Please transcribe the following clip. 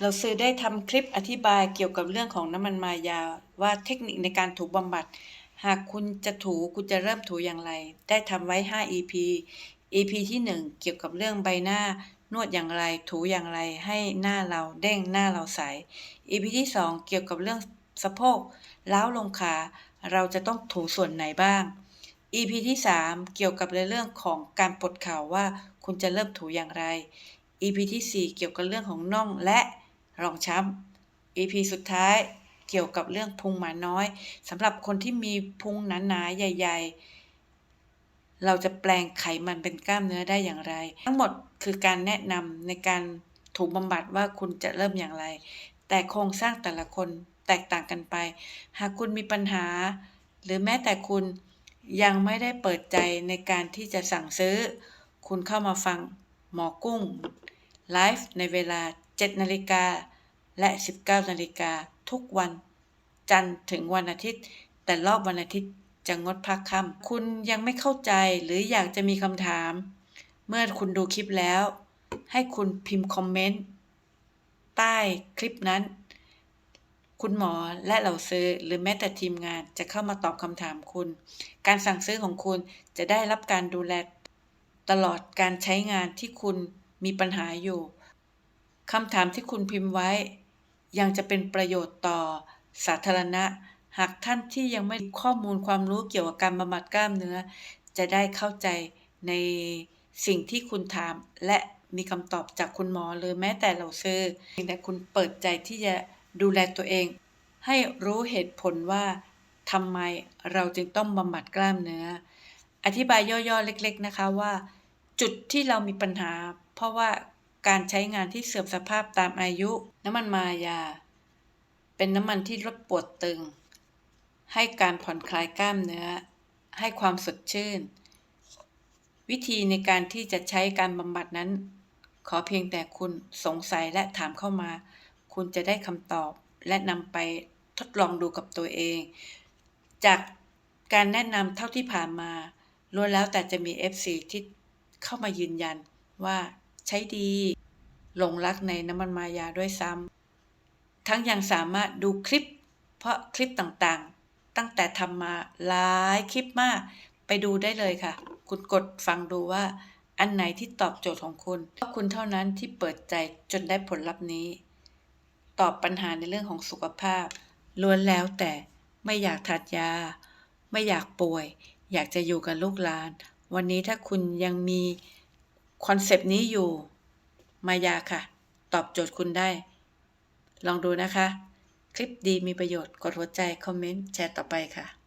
เราซื้อได้ทำคลิปอธิบายเกี่ยวกับเรื่องของน้ำมันมายา ว่าเทคนิคในการถูบำบัด หากคุณจะถูคุณจะเริ่มถูอย่างไร ได้ทำไว้ 5 EP EP ที่ 1 เกี่ยวกับเรื่องใบหน้านวดอย่างไรถูอย่างไรให้หน้าเราเด้งหน้าเราใส EP ที่ 2 เกี่ยวกับเรื่องสะโพกล้าลงขาเราจะต้องถูส่วนไหนบ้าง EP ที่ 3 เกี่ยวกับในเรื่องของการปวดเข่าว่าคุณจะเริ่มถูอย่างไร EP ที่ 4 เกี่ยวกับเรื่องของน่องและ รองช้ำ EP สุดท้ายเกี่ยวกับเรื่องพุงหมาน้อยสำหรับคนที่มีพุงหนาๆใหญ่ ๆ เราจะแปลงไขมันเป็นกล้ามเนื้อได้อย่างไร ทั้งหมดคือการแนะนำในการถูกบำบัดว่าคุณจะเริ่มอย่างไร แต่โครงสร้างแต่ละคนแตกต่างกันไป หากคุณมีปัญหา หรือแม้แต่คุณยังไม่ได้เปิดใจในการที่จะสั่งซื้อ คุณเข้ามาฟังหมอกุ้งไลฟ์ในเวลา 7 นาฬิกา และ 19นาฬิกาทุกวัน จันทร์ถึงวันอาทิตย์ แต่รอบวันอาทิตย์จะงดพักค่ำคุณยังไม่เข้าใจหรืออยากจะมีคำถาม เมื่อคุณดูคลิปแล้ว ให้คุณพิมพ์คอมเมนต์ใต้คลิปนั้น คุณหมอและเหล่าซื้อหรือแม้แต่ทีมงานจะเข้ามาตอบคำถามคุณ การสั่งซื้อของคุณจะได้รับการดูแลตลอดการใช้งานที่คุณมีปัญหาอยู่คำถามที่คุณพิมพ์ไว้ ยังจะเป็นประโยชน์ต่อสาธารณะ หากท่านที่ยังไม่ข้อมูลความรู้เกี่ยวกับการบำบัดกล้ามเนื้อ จะได้เข้าใจในสิ่งที่คุณถาม และมีคำตอบจากคุณหมอหรือแม้แต่เราเซื้อเพียงแต่คุณเปิดใจที่จะดูแลตัวเอง ให้รู้เหตุผลว่าทำไมเราจึงต้องบำบัดกล้ามเนื้อ อธิบายย่อๆเล็ก ๆนะคะว่า จุดที่เรามีปัญหา เพราะว่า การใช้งานที่เสื่อมสภาพตามอายุ น้ำมันมายา เป็นน้ำมันที่ลดปวดตึง ให้การผ่อนคลายกล้ามเนื้อ ให้ความสดชื่น วิธีในการที่จะใช้การบำบัดนั้น ขอเพียงแต่คุณสงสัยและถามเข้ามา คุณจะได้คำตอบและนำไปทดลองดูกับตัวเอง จากการแนะนำเท่าที่ผ่านมาล้วนแล้วแต่จะมี FC ที่เข้ามายืนยันว่า ช้ดีหลงรักในน้ำมันมายาด้วยซ้ำทั้งยังสามารถดูคลิป เพราะคลิปต่างๆ ตั้งแต่ทำมาหลายคลิปมาก ไปดูได้เลยค่ะ คุณกดฟังดูว่าอันไหนที่ตอบโจทย์ของคุณเพราะคุณเท่านั้นที่เปิดใจจนได้ผลลัพธ์นี้ ตอบปัญหาในเรื่องของสุขภาพ ล้วนแล้วแต่ไม่อยากทานยา ไม่อยากป่วย อยากจะอยู่กับลูกหลาน วันนี้ถ้าคุณยังมี คอนเซปต์นี้อยู่ มายาค่ะ ตอบโจทย์คุณได้ ลองดูนะคะ คลิปดีมีประโยชน์ กดหัวใจ คอมเมนต์ แชร์ต่อไปค่ะ